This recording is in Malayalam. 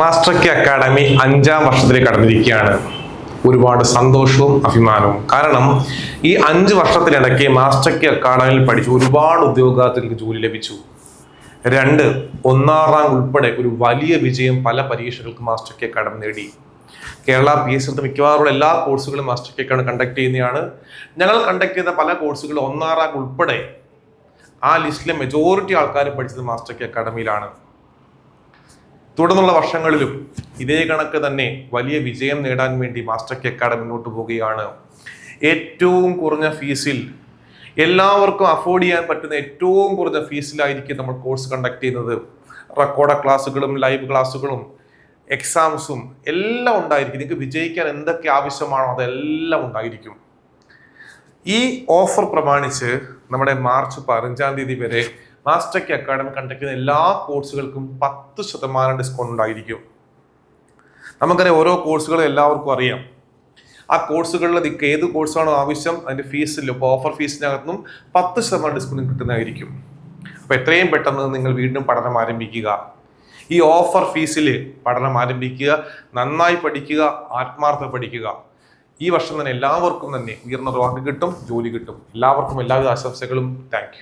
മാസ്റ്റർ കെ അക്കാഡമി അഞ്ചാം വർഷത്തിലേക്ക് കടന്നിരിക്കുകയാണ്. ഒരുപാട് സന്തോഷവും അഭിമാനവും. കാരണം ഈ അഞ്ച് വർഷത്തിനിടയ്ക്ക് മാസ്റ്റർ കെ അക്കാഡമിയിൽ പഠിച്ച് ഒരുപാട് ഉദ്യോഗാർത്ഥികൾക്ക് ജോലി ലഭിച്ചു. രണ്ട് ഒന്നാം റാങ്ക് ഉൾപ്പെടെ ഒരു വലിയ വിജയം പല പരീക്ഷകൾക്ക് മാസ്റ്റർ കെ അക്കാഡമി നേടി. കേരള പി എസ് എടുത്ത് മിക്കവാറുള്ള എല്ലാ കോഴ്സുകളും മാസ്റ്റർ കെ അക്കാഡമി കണ്ടക്ട് ചെയ്യുന്നതാണ്. ഞങ്ങൾ കണ്ടക്ട് ചെയ്ത പല കോഴ്സുകളും ഒന്നാം റാങ്ക് ഉൾപ്പെടെ ആ ലിസ്റ്റിലെ മെജോറിറ്റി ആൾക്കാർ പഠിച്ചത് മാസ്റ്റർ കെ അക്കാഡമിയിലാണ് തുടർന്നുള്ള വർഷങ്ങളിലും ഇതേ കണക്ക് തന്നെ വലിയ വിജയം നേടാൻ വേണ്ടി മാസ്റ്റർ കെ അക്കാഡമി മുന്നോട്ട് പോവുകയാണ്. ഏറ്റവും കുറഞ്ഞ ഫീസിൽ എല്ലാവർക്കും അഫോർഡ് ചെയ്യാൻ പറ്റുന്ന ഏറ്റവും കുറഞ്ഞ ഫീസിലായിരിക്കും നമ്മൾ കോഴ്സ് കണ്ടക്ട് ചെയ്യുന്നത്. റെക്കോർഡ് ക്ലാസ്സുകളും ലൈവ് ക്ലാസ്സുകളും എക്സാംസും എല്ലാം ഉണ്ടായിരിക്കും. നിങ്ങൾക്ക് വിജയിക്കാൻ എന്തൊക്കെ ആവശ്യമാണോ അതെല്ലാം ഉണ്ടായിരിക്കും. ഈ ഓഫർ പ്രമാണിച്ച് നമ്മുടെ മാർച്ച് പതിനഞ്ചാം തീയതി വരെ മാസ്റ്റർ അക്കാഡമി കണ്ടക്ട് എല്ലാ കോഴ്സുകൾക്കും പത്ത് ശതമാനം ഡിസ്കൗണ്ട് ഉണ്ടായിരിക്കും. നമുക്കറിയാം ഓരോ കോഴ്സുകളും എല്ലാവർക്കും അറിയാം. ആ കോഴ്സുകളിൽ ഏത് കോഴ്സാണോ ആവശ്യം അതിന്റെ ഫീസിൽ ഇപ്പോൾ ഓഫർ ഫീസിനകത്തും പത്ത് ശതമാനം ഡിസ്കൗണ്ട് കിട്ടുന്നതായിരിക്കും. അപ്പോൾ എത്രയും പെട്ടെന്ന് നിങ്ങൾ വീണ്ടും പഠനം ആരംഭിക്കുക. ഈ ഓഫർ ഫീസിൽ പഠനം ആരംഭിക്കുക നന്നായി പഠിക്കുക ആത്മാർത്ഥ പഠിക്കുക. ഈ വർഷം തന്നെ എല്ലാവർക്കും തന്നെ ഉയർന്ന റാങ്ക് കിട്ടും ജോലി കിട്ടും. എല്ലാവർക്കും എല്ലാവിധ ആശംസകളും. താങ്ക്